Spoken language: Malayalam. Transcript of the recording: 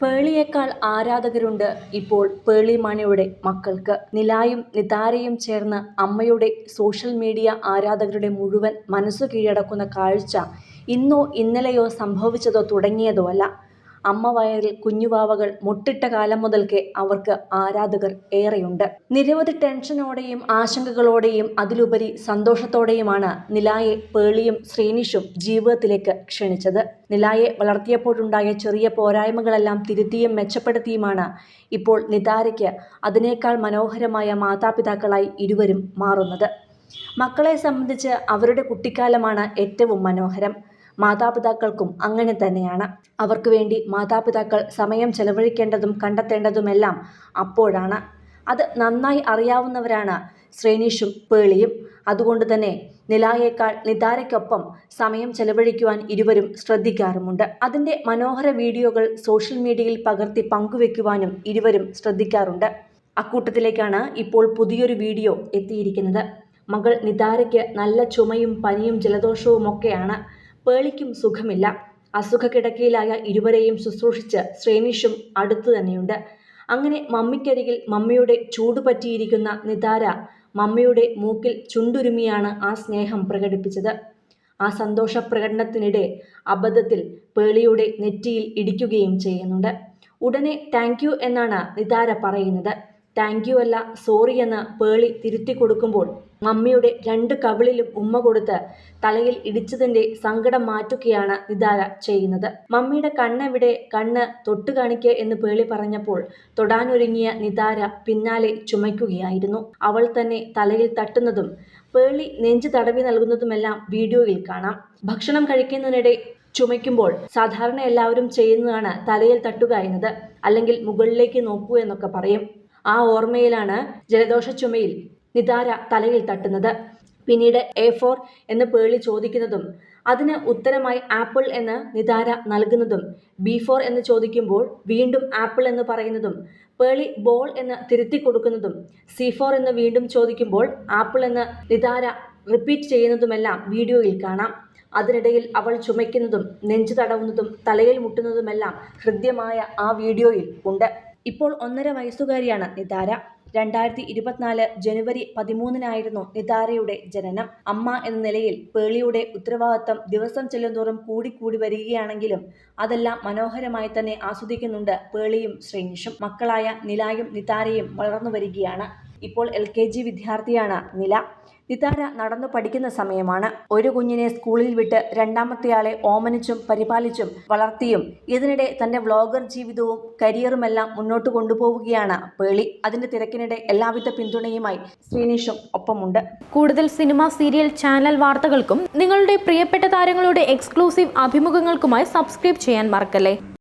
പേളിയേക്കാൾ ആരാധകരുണ്ട് ഇപ്പോൾ പേളി മാണിയുടെ മക്കൾക്ക്. നിലായും നിതാരയും ചേർന്ന് അമ്മയുടെ സോഷ്യൽ മീഡിയ ആരാധകരുടെ മുഴുവൻ മനസ്സു കീഴടക്കുന്ന കാഴ്ച ഇന്നോ ഇന്നലെയോ സംഭവിച്ചതോ തുടങ്ങിയതോ അല്ല. അമ്മ വയറിൽ കുഞ്ഞുവാവകൾ മുട്ടിട്ട കാലം മുതൽക്കേ അവർക്ക് ആരാധകർ ഏറെയുണ്ട്. നിരവധി ടെൻഷനോടെയും ആശങ്കകളോടെയും അതിലുപരി സന്തോഷത്തോടെയുമാണ് നിലായെ പേളിയും ശ്രീനിഷും ജീവിതത്തിലേക്ക് ക്ഷണിച്ചത്. നിലായെ വളർത്തിയപ്പോഴുണ്ടായ ചെറിയ പോരായ്മകളെല്ലാം തിരുത്തിയും മെച്ചപ്പെടുത്തിയുമാണ് ഇപ്പോൾ നിതാരയ്ക്ക് അതിനേക്കാൾ മനോഹരമായ മാതാപിതാക്കളായി ഇരുവരും മാറുന്നത്. മക്കളെ സംബന്ധിച്ച് അവരുടെ കുട്ടിക്കാലമാണ് ഏറ്റവും മനോഹരം. മാതാപിതാക്കൾക്കും അങ്ങനെ തന്നെയാണ്. അവർക്ക് വേണ്ടി മാതാപിതാക്കൾ സമയം ചെലവഴിക്കേണ്ടതും കണ്ടെത്തേണ്ടതുമെല്ലാം അപ്പോഴാണ്. അത് നന്നായി അറിയാവുന്നവരാണ് ശ്രേനീഷും പേളിയും. അതുകൊണ്ട് തന്നെ നിലായേക്കാൾ നിതാരയ്ക്കൊപ്പം സമയം ചെലവഴിക്കുവാൻ ഇരുവരും ശ്രദ്ധിക്കാറുമുണ്ട്. അതിന്റെ മനോഹര വീഡിയോകൾ സോഷ്യൽ മീഡിയയിൽ പകർത്തി പങ്കുവെക്കുവാനും ഇരുവരും ശ്രദ്ധിക്കാറുണ്ട്. അക്കൂട്ടത്തിലേക്കാണ് ഇപ്പോൾ പുതിയൊരു വീഡിയോ എത്തിയിരിക്കുന്നത്. മകൾ നിതാരയ്ക്ക് നല്ല ചുമയും പനിയും ജലദോഷവും ഒക്കെയാണ് പേളിക്കും സുഖമില്ല. അസുഖ അസുഖക്കിടക്കയിലായ ഇരുവരെയും ശുശ്രൂഷിച്ച് ശ്രേനിഷും അടുത്തു തന്നെയുണ്ട്. അങ്ങനെ മമ്മിക്കരികിൽ മമ്മിയുടെ ചൂടുപറ്റിയിരിക്കുന്ന നിതാര മമ്മിയുടെ മൂക്കിൽ ചുണ്ടുരുമിയാണ് ആ സ്നേഹം പ്രകടിപ്പിച്ചത്. ആ സന്തോഷ പ്രകടനത്തിനിടെ അബദ്ധത്തിൽ പേളിയുടെ നെറ്റിയിൽ ഇടിക്കുകയും ചെയ്യുന്നുണ്ട്. ഉടനെ താങ്ക് യു എന്നാണ് നിതാര പറയുന്നത്. താങ്ക് യു അല്ല സോറി എന്ന് പേളി തിരുത്തി കൊടുക്കുമ്പോൾ മമ്മിയുടെ രണ്ട് കവിളിലും ഉമ്മ കൊടുത്ത് തലയിൽ ഇടിച്ചതിന്റെ സങ്കടം മാറ്റുകയാണ് നിദാര ചെയ്യുന്നത്. മമ്മിയുടെ കണ്ണെവിടെ കണ്ണ് തൊട്ടു കാണിക്കുക എന്ന് പേളി പറഞ്ഞപ്പോൾ തൊടാനൊരുങ്ങിയ നിദാര പിന്നാലെ ചുമയ്ക്കുകയായിരുന്നു. അവൾ തന്നെ തലയിൽ തട്ടുന്നതും പേളി നെഞ്ചു തടവി നൽകുന്നതുമെല്ലാം വീഡിയോയിൽ കാണാം. ഭക്ഷണം കഴിക്കുന്നതിനിടെ ചുമയ്ക്കുമ്പോൾ സാധാരണ എല്ലാവരും ചെയ്യുന്നതാണ് തലയിൽ തട്ടുക എന്നത്. അല്ലെങ്കിൽ മുകളിലേക്ക് നോക്കൂ എന്നൊക്കെ പറയും. ആ ഓർമ്മയിലാണ് ജലദോഷ ചുമയിൽ നിതാര തലയിൽ തട്ടുന്നത്. പിന്നീട് എ ഫോർ എന്ന് പേളി ചോദിക്കുന്നതും അതിന് ഉത്തരമായി ആപ്പിൾ എന്ന് നിതാര നൽകുന്നതും ബി ഫോർ എന്ന് ചോദിക്കുമ്പോൾ വീണ്ടും ആപ്പിൾ എന്ന് പറയുന്നതും പേളി ബോൾ എന്ന് തിരുത്തി കൊടുക്കുന്നതും സി ഫോർ എന്ന് വീണ്ടും ചോദിക്കുമ്പോൾ ആപ്പിൾ എന്ന് നിതാര റിപ്പീറ്റ് ചെയ്യുന്നതുമെല്ലാം വീഡിയോയിൽ കാണാം. അതിനിടയിൽ അവൾ ചുമയ്ക്കുന്നതും നെഞ്ചു തടവുന്നതും തലയിൽ മുട്ടുന്നതുമെല്ലാം ഹൃദ്യമായ ആ വീഡിയോയിൽ ഉണ്ട്. ഇപ്പോൾ ഒന്നര വയസ്സുകാരിയാണ് നിതാര. രണ്ടായിരത്തി ഇരുപത്തിനാല് ജനുവരി പതിമൂന്നിനായിരുന്നു നിതാരയുടെ ജനനം. അമ്മ എന്ന നിലയിൽ പേളിയുടെ ഉത്തരവാദിത്തം ദിവസം ചെല്ലുന്തോറും കൂടിക്കൂടി വരികയാണെങ്കിലും അതെല്ലാം മനോഹരമായി തന്നെ ആസ്വദിക്കുന്നുണ്ട് പേളിയും ശ്രീനിഷും. മക്കളായ നിലായും നിതാരയും വളർന്നു വരികയാണ് ഇപ്പോൾ എൽ കെ ജി വിദ്യാർത്ഥിയാണ് നില. നിതാര നടന്നു പഠിക്കുന്ന സമയമാണ്. ഒരു കുഞ്ഞിനെ സ്കൂളിൽ വിട്ട് രണ്ടാമത്തെയാളെ ഓമനിച്ചും പരിപാലിച്ചും വളർത്തിയും ഇതിനിടെ തന്റെ വ്ളോഗർ ജീവിതവും കരിയറുമെല്ലാം മുന്നോട്ട് കൊണ്ടുപോവുകയാണ് പേളി. അതിന്റെ തിരക്കിനിടെ എല്ലാവിധ പിന്തുണയുമായി ശ്രീനിഷും ഒപ്പമുണ്ട്. കൂടുതൽ സിനിമ സീരിയൽ ചാനൽ വാർത്തകൾക്കും നിങ്ങളുടെ പ്രിയപ്പെട്ട താരങ്ങളുടെ എക്സ്ക്ലൂസീവ് അഭിമുഖങ്ങൾക്കുമായി സബ്സ്ക്രൈബ് ചെയ്യാൻ മറക്കല്ലേ?